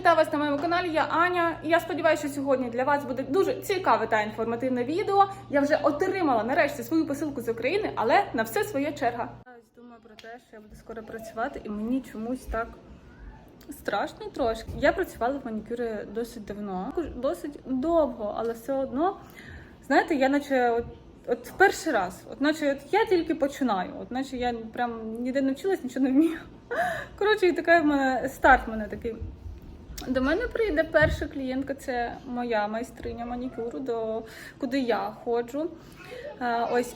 вітаю вас на моєму каналі. Я Аня. І я сподіваюся, що сьогодні для вас буде дуже цікаве та інформативне відео. Я вже отримала нарешті свою посилку з України, але на все своя черга. Думаю про те, що я буду скоро працювати, і мені чомусь так страшно трошки. Я працювала в манікюрі досить давно, досить довго, але все одно, знаєте, я наче от. От перший раз, от наче от я тільки починаю, от наче я прям ніде не вчилась, нічого не вмію. Коротше, і така в мене старт в мене такий. До мене прийде перша клієнтка, це моя майстриня манікюру, до куди я ходжу. А, ось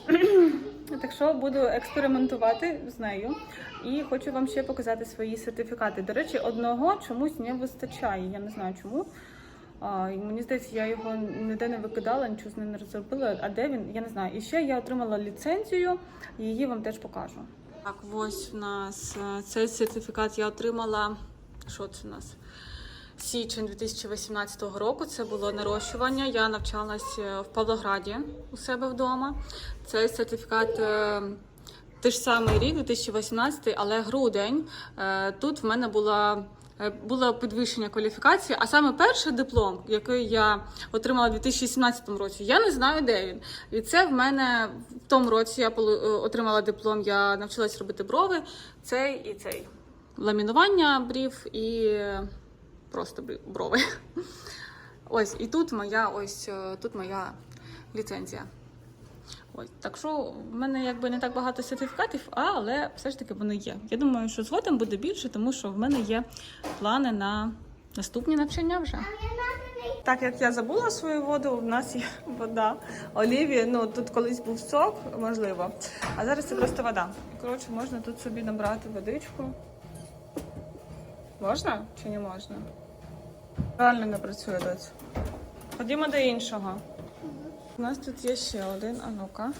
так що буду експериментувати з нею. І хочу вам ще показати свої сертифікати. До речі, одного чомусь не вистачає. Я не знаю чому. А, мені здається, я його ніде не викидала, нічого з ним не розробила. А де він? Я не знаю. І ще я отримала ліцензію, її вам теж покажу. Так, ось в нас е, цей сертифікат я отримала. Що це у нас? Січень 2018 року. Це було нарощування. Я навчалась е, в Павлограді у себе вдома. Цей сертифікат. е, ж самий рік, 2018, але грудень. Е, Тут в мене була було підвищення кваліфікації, а саме перший диплом, який я отримала у 2017 році, я не знаю, де він. І це в мене в тому році я отримала диплом, я навчилась робити брови, цей і цей. Ламінування брів і просто брови. Ось, і тут моя ось е, тут моя ліцензія. Ось так що в мене якби не так багато сертифікатів, але все ж таки вони є. Я думаю, що згодом буде більше, тому що в мене є плани на наступні навчання вже. Так як я забула свою воду, в нас є вода. Оліві, ну тут колись був сок, можливо, а зараз це просто вода. Коротше, можна тут собі набрати водичку. Можна чи не можна? Реально не працює доць. Ходімо до іншого. У нас тут є ще один, а ну-ка.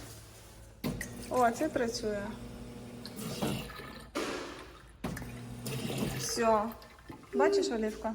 О, це працює. Все. Бачиш, Олівка?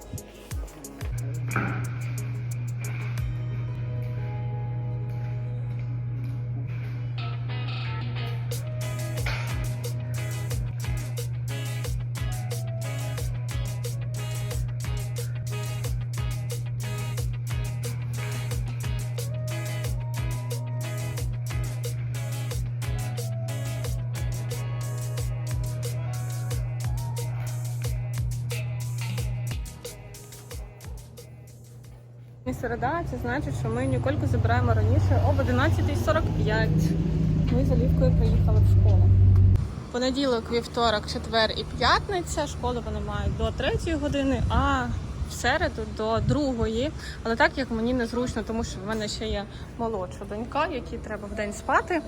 середа, це значить, що ми Нікольку забираємо раніше об 11.45. Ми з Олівкою приїхали в школу. Понеділок, вівторок, четвер і п'ятниця. Школи вони мають до 3 години, а в середу до 2. Але так як мені незручно, тому що в мене ще є молодша донька, якій треба в день спати.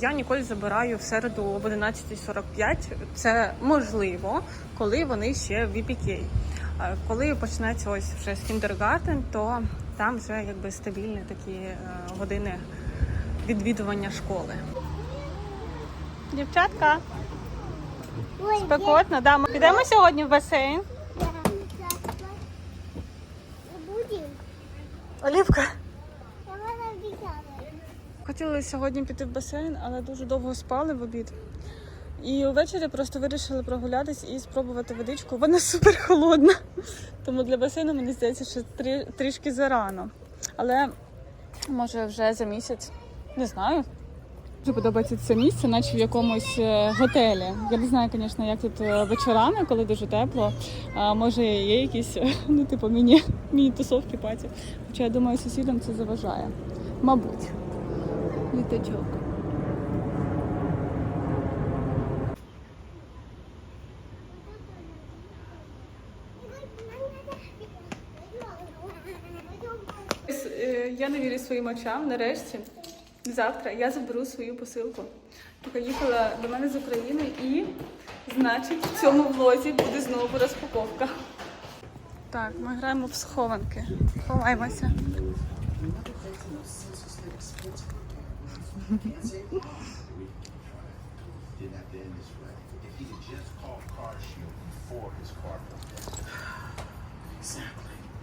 Я ніколи забираю в середу об 11.45. Це можливо, коли вони ще в VPK. Коли почнеться ось вже з кіндергартен, то там вже якби стабільні такі е, години відвідування школи. Дівчатка, спекотно, да. Ми підемо сьогодні в басейн. Олівка. Хотіли сьогодні піти в басейн, але дуже довго спали в обід. І увечері просто вирішили прогулятись і спробувати водичку. Вона супер холодна. Тому для басейну мені здається, що трі, трішки зарано. Але може вже за місяць. Не знаю. Дуже подобається це місце, наче в якомусь е, готелі. Я не знаю, звісно, як тут е, вечорами, коли дуже тепло. А може є якісь, е, ну, типу, міні, міні-тусовки паті. Хоча я думаю, сусідам це заважає. Мабуть. Літачок. Ось, е, Я не вірю своїм очам. Нарешті, завтра я заберу свою посилку, яка їхала до мене з України, і значить в цьому влозі буде знову розпаковка. Так, ми граємо в схованки. Ховаємося.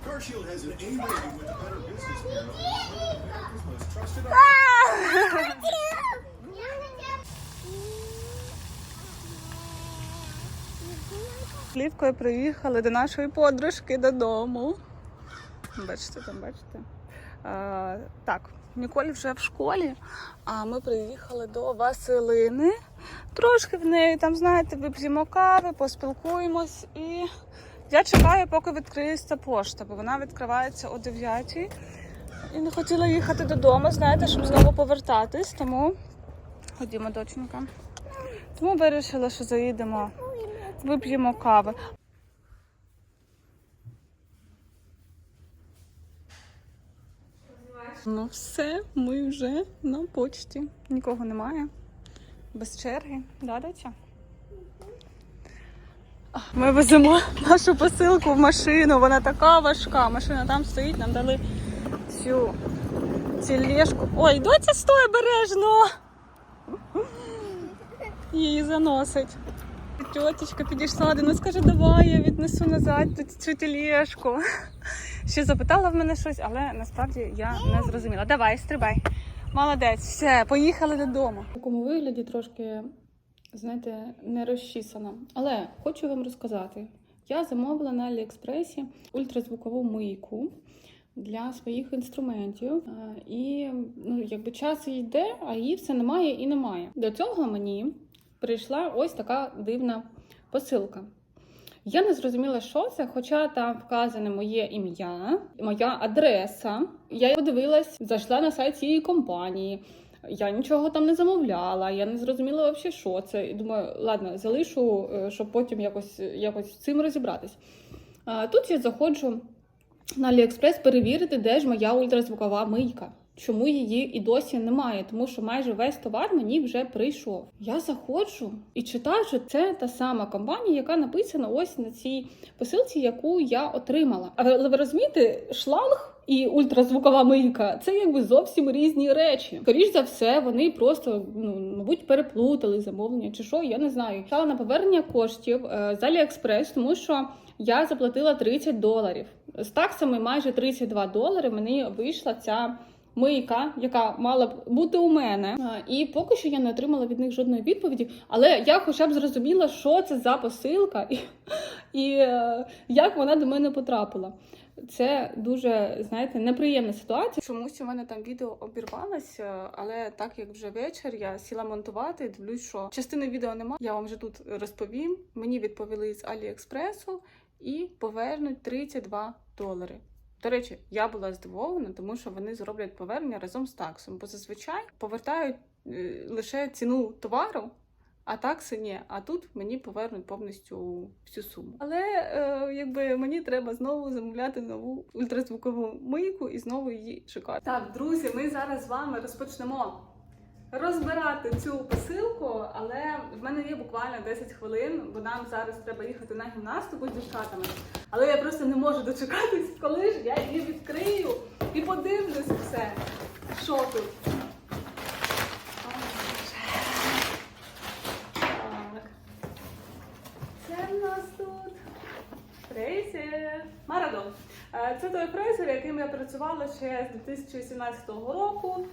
CarShield has an A rating with the Better Business Bureau. America's most trusted Слівкою приїхали до нашої подружки додому. Бачите, там бачите. А, так, Ніколь вже в школі, а ми приїхали до Василини. Трошки в неї там, знаєте, вип'ємо кави, поспілкуємось. І я чекаю, поки відкриється пошта, бо вона відкривається о 9 І не хотіла їхати додому, знаєте, щоб знову повертатись. Тому ходімо, доченька. Тому вирішила, що заїдемо, вип'ємо кави. Ну все, ми вже на почті. Нікого немає. Без черги. Да? Ми веземо нашу посилку в машину. Вона така важка. Машина там стоїть, нам дали цю тележку. Ой, доця стой обережно! Її заносить. Тьотечка підійшла до нас, каже, давай я віднесу назад цю тележку. Ще запитала в мене щось, але насправді я не зрозуміла. Давай, стрибай. Молодець, все, поїхали додому. В такому вигляді трошки, знаєте, не розчісана. Але хочу вам розказати: я замовила на Аліекспресі ультразвукову мийку для своїх інструментів. І ну, якби час йде, а її все немає і немає. До цього мені прийшла ось така дивна посилка. Я не зрозуміла, що це, хоча там вказане моє ім'я, моя адреса. Я подивилась, зайшла на сайт цієї компанії. Я нічого там не замовляла, я не зрозуміла взагалі, що це. І думаю, ладно, залишу, е, щоб потім якось, якось з цим розібратись. Тут я заходжу на Аліекспрес перевірити, де ж моя ультразвукова мийка. Чому її і досі немає, тому що майже весь товар мені вже прийшов. Я заходжу і читаю, що це та сама компанія, яка написана ось на цій посилці, яку я отримала. Але ви розумієте, шланг і ультразвукова мийка це якби зовсім різні речі. Скоріш за все, вони просто ну мабуть переплутали замовлення чи що, я не знаю. Стала на повернення коштів е, з Аліекспрес, тому що я заплатила 30 доларів. З таксами майже 32 долари. Мені вийшла ця мийка, яка мала б бути у мене. І поки що я не отримала від них жодної відповіді. Але я хоча б зрозуміла, що це за посилка і, і е, як вона до мене потрапила. Це дуже, знаєте, неприємна ситуація. Чомусь у мене там відео обірвалося, але так як вже вечір, я сіла монтувати, дивлюсь, що частини відео немає. Я вам вже тут розповім. Мені відповіли з Аліекспресу і повернуть 32 долари. До речі, я була здивована, тому що вони зроблять повернення разом з таксом, бо зазвичай повертають е, лише ціну товару, а такси ні. А тут мені повернуть повністю всю суму. Але е, якби мені треба знову замовляти нову ультразвукову мийку і знову її шукати. Так, друзі, ми зараз з вами розпочнемо розбирати цю посилку, але в мене є буквально 10 хвилин, бо нам зараз треба їхати на гімнастику з дівчатами. Але я просто не можу дочекатись, коли ж я її відкрию і подивлюсь все. Що тут? О, Боже. Так. Це в нас тут фрезер. Марадон. Е, Це той фрезер, яким я працювала ще з 2017 року.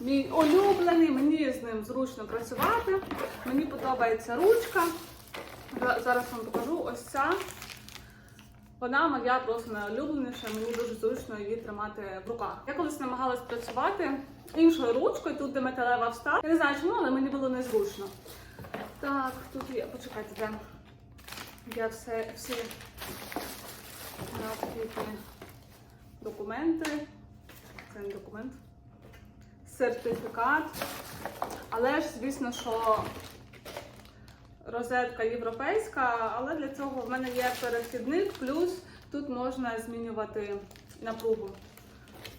Мій улюблений, мені з ним зручно працювати. Мені подобається ручка. Зараз вам покажу ось ця. Вона моя просто найулюбленіша, мені дуже зручно її тримати в руках. Я колись намагалась працювати іншою ручкою, тут де металева вставка. Я не знаю чому, але мені було незручно. Так, тут є, почекайте, де я все, всі необхідні документи. Це не документ. Сертифікат. Але ж, звісно, що розетка європейська, але для цього в мене є перехідник, плюс тут можна змінювати напругу.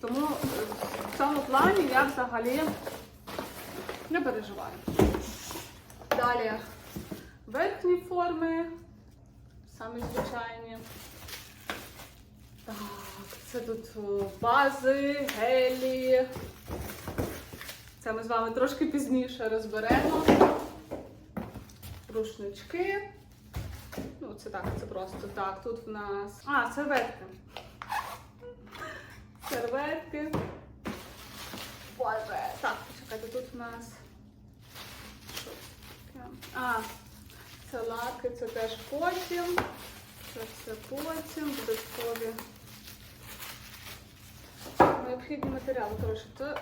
Тому е, в цьому плані я взагалі не переживаю. Далі верхні форми, самі звичайні. Так, це тут бази, гелі. Це ми з вами трошки пізніше розберемо. Рушнички. Ну, Оце так, це просто так. Тут в нас. А, серветки. Серветки. Боже. Так, почекайте, тут в нас. А, це лаки, це теж потім. Це все потім. Додаткові. Необхідні матеріали. Коротше, це.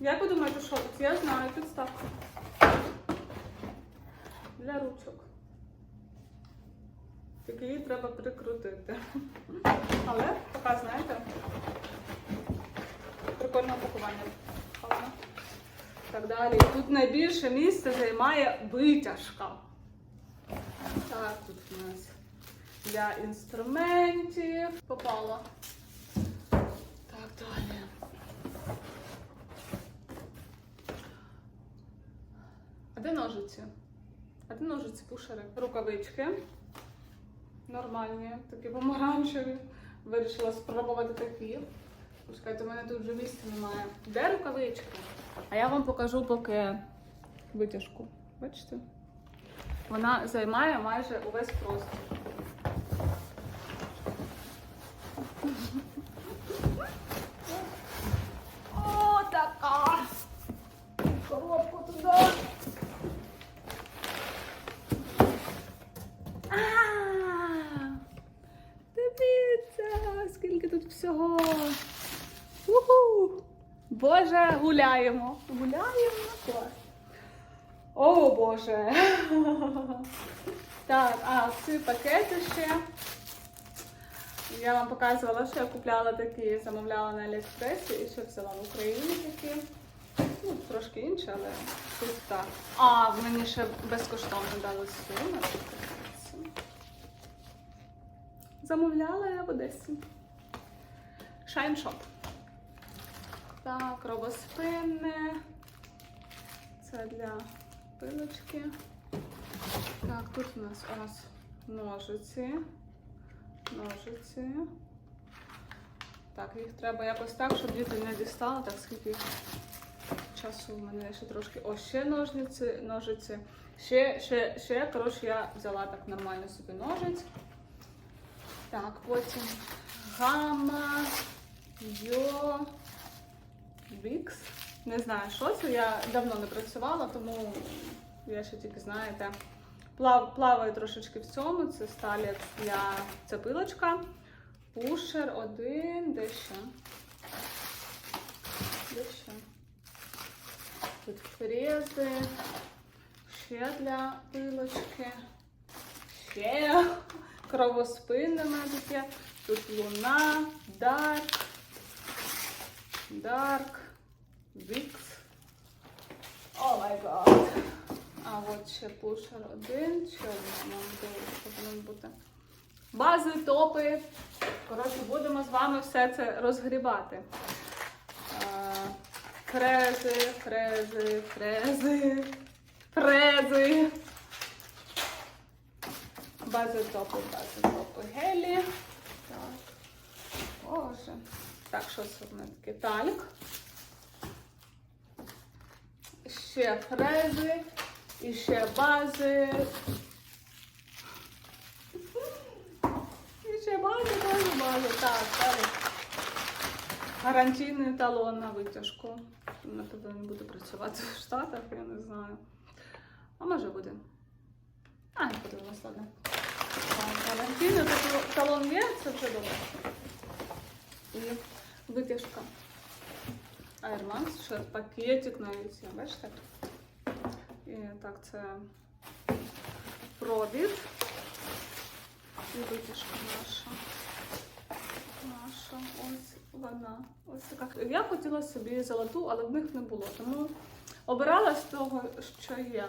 Як ви що це? Я знаю, підставка. Для ручок. Тільки її треба прикрутити. Але поки знаєте. Прикольне упакування. Так далі. Тут найбільше місце займає витяжка. Так, тут у нас для інструментів попало. Далі. А де ножиці? А де ножиці пушери? Рукавички. Нормальні, такі помаранчеві. Вирішила спробувати такі. Пускайте, у мене тут вже місця немає. Де рукавички? А я вам покажу поки витяжку. Бачите? Вона займає майже увесь простір. О, така! Коробку туди. А, Дивіться, скільки тут всього. Уху! Боже, гуляємо. Гуляємо. Клас. О, Боже. Так, а ці пакети ще. Я вам показувала, що я купляла такі, замовляла на Аліекспресі і ще взяла в Україні такі. Ну, трошки інше, але тут так. А, мені ще безкоштовно дали суму. Замовляла я в Одесі. Shop. Так, робоспинне. Це для пилочки. Так, тут у нас ось ножиці. Ножиці. Так, їх треба якось так, щоб діти не дістали, так скільки часу в мене ще трошки. О, ще ножниці, ножиці. Ще, ще, ще, коротше, я взяла так нормально собі ножиць. Так, потім гамма, йо, вікс. Не знаю, що це. Я давно не працювала, тому я ще тільки, знаєте, плав, плаваю трошечки в цьому. Це сталець для це пилочка. Пушер один, де ще? Де ще? Тут фрези, ще для пилочки, ще кровоспинне навіть є. Тут луна, дарк, дарк, вікс. О май гад. А от ще пушер один, ще один повинен бути. Бази, топи. Коротше, будемо з вами все це розгрібати. Фрези, фрези, фрези, фрези. Бази топи, бази топи гелі. Так. Боже. Так, що це в мене таке? Тальк. Ще фрези. І ще бази. І ще бази, бази, бази. Так, далі. Гарантійний талон на витяжку. Напевно, він буде працювати в Штатах, я не знаю. А може буде. А, не подивилась, ладно. Гарантійний талон є, це вже добре. І витяжка. Airmax, ще пакетик навіть бачите? І так, це пробір. І витяжка наша. Наша, ось вона. Ось така. Я хотіла собі золоту, але в них не було. Тому обирала з того, що є.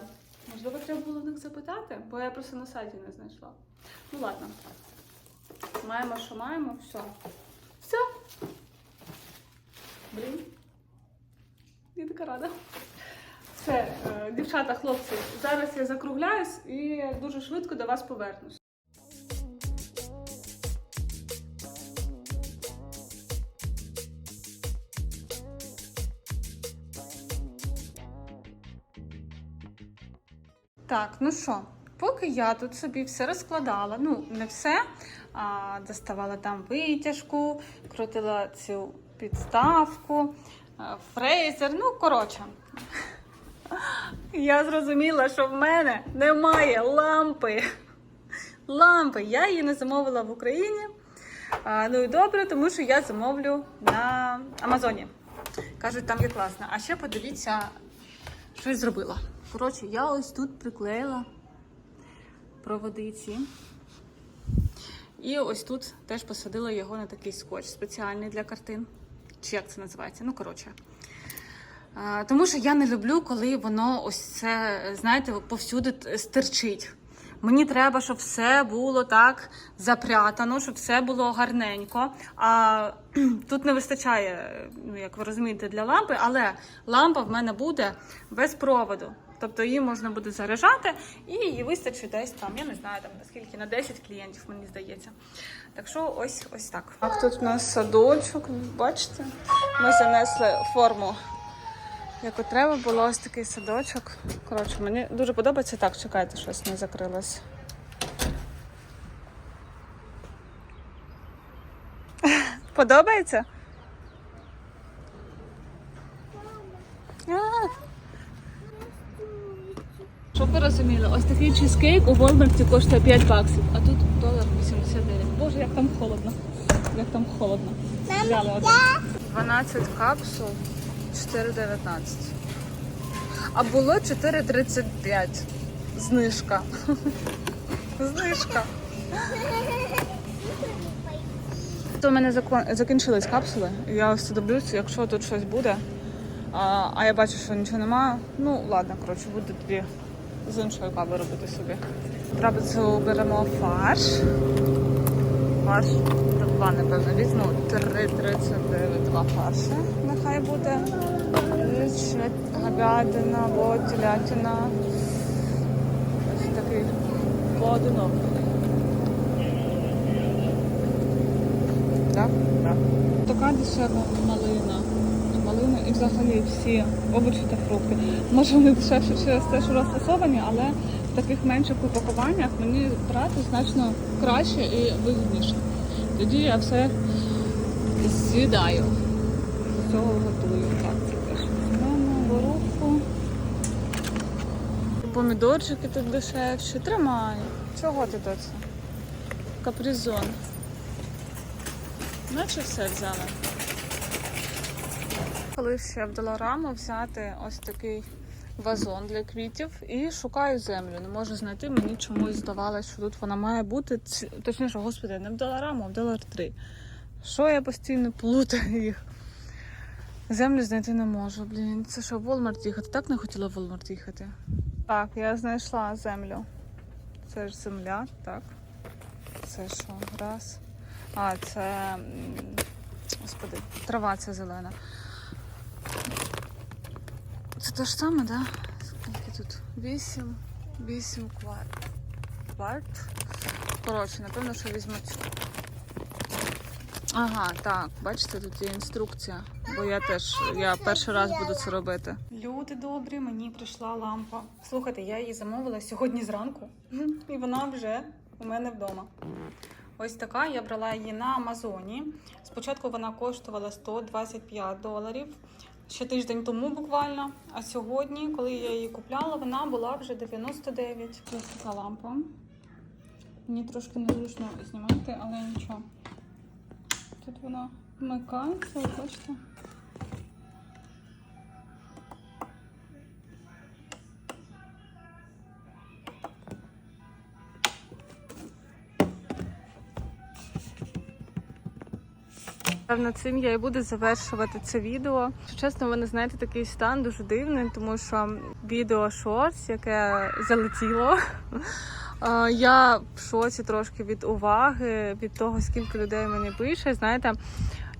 Можливо, треба було в них запитати, бо я просто на сайті не знайшла. Ну ладно. Маємо, що маємо, все. Все. Блін. Я така рада. Все, е, дівчата, хлопці, зараз я закругляюсь і дуже швидко до вас повернусь. Так, ну що, поки я тут собі все розкладала, ну не все, а доставала там витяжку, крутила цю підставку, фрезер, ну коротше. Я зрозуміла, що в мене немає лампи. Лампи. Я її не замовила в Україні. А, ну і добре, тому що я замовлю на Амазоні. Кажуть, там є класно. А ще подивіться, що я зробила. Коротше, я ось тут приклеїла проводиці. І ось тут теж посадила його на такий скотч спеціальний для картин. Чи як це називається? Ну, коротше. Тому що я не люблю, коли воно ось це, знаєте, повсюди стирчить. Мені треба, щоб все було так запрятано, щоб все було гарненько. А тут не вистачає, ну як ви розумієте, для лампи, але лампа в мене буде без проводу. Тобто її можна буде заряджати і її вистачить десь там, я не знаю, там наскільки на 10 клієнтів, мені здається. Так що ось ось так. А тут у нас садочок, бачите? Ми занесли форму як от треба було ось такий садочок. Коротше, мені дуже подобається. Так, чекайте, щось не закрилось. Подобається? А. Щоб ви розуміли, ось такий чизкейк у Walmart коштує 5 баксів, а тут долар 89. Боже, як там холодно. Як там холодно. Взяли один. 12 капсул 4,19. А було 4,35. Знижка. Знижка. То в мене закінчились капсули. Я ось дивлюсь, якщо тут щось буде. А, а я бачу, що нічого немає. Ну, ладно, коротше, буду тоді з іншої кави робити собі. Трапецю беремо фарш. Фарш два, напевно, візьму 3,39 два фарші. Нехай буде. Говядина або телятина. Ось такий поодинок. Так? Так. Така дешева малина. І взагалі всі овочі та фрукти. Може вони дешевші через те, що розфасовані, але в таких менших упакуваннях мені брати значно краще і вигідніше. Тоді я все з'їдаю. З цього готую. Так, це теж візьмемо гороху. Помідорчики тут дешевші. Тримай. Чого ти тут? Капризон. Наче все взяла. Коли ще в Долораму взяти ось такий вазон для квітів і шукаю землю. Не можу знайти, мені чомусь здавалось, що тут вона має бути. Точніше, господи, не в Долораму, а в Долар 3. Що я постійно плутаю їх? Землю знайти не можу. Блін, це що, в Walmart їхати? Так не хотіла в Walmart їхати. Так, я знайшла землю. Це ж земля, так. Це що? Раз. А, це. Господи, трава ця зелена. Це те ж саме, да? Скільки тут? Вісім. Вісім кварт. Кварт. Коротше, напевно, що візьму. Ага, так, бачите, тут є інструкція, бо я теж я перший раз буду це робити. Люди добрі, мені прийшла лампа. Слухайте, я її замовила сьогодні зранку, і вона вже у мене вдома. Ось така, я брала її на Амазоні. Спочатку вона коштувала 125 доларів. Ще тиждень тому буквально. А сьогодні, коли я її купляла, вона була вже 99. Ось така лампа. Мені трошки незручно знімати, але нічого. Тут вона вмикається, от бачите. Певно, цим я і буду завершувати це відео. Чесно, ви не знаєте такий стан дуже дивний, тому що відео шортс, яке залетіло. Я в шоці трошки від уваги, від того, скільки людей мені пише. Знаєте,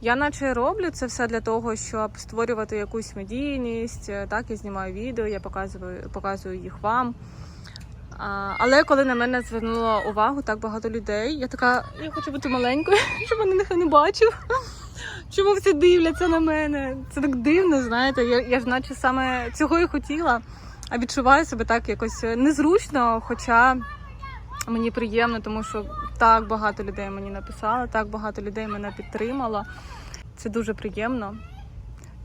я наче роблю це все для того, щоб створювати якусь медійність. е, Так, я знімаю відео, я показую, показую їх вам. Але коли на мене звернуло увагу так багато людей, я така, я хочу бути маленькою, щоб мене ніхто не бачив. Чому всі дивляться на мене? Це так дивно, знаєте. Я, я ж наче саме цього і хотіла. А відчуваю себе так якось незручно, хоча мені приємно, тому що так багато людей мені написало, так багато людей мене підтримало. Це дуже приємно,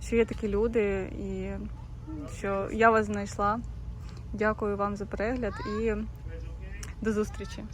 що є такі люди і що я вас знайшла. Дякую вам за перегляд і до зустрічі.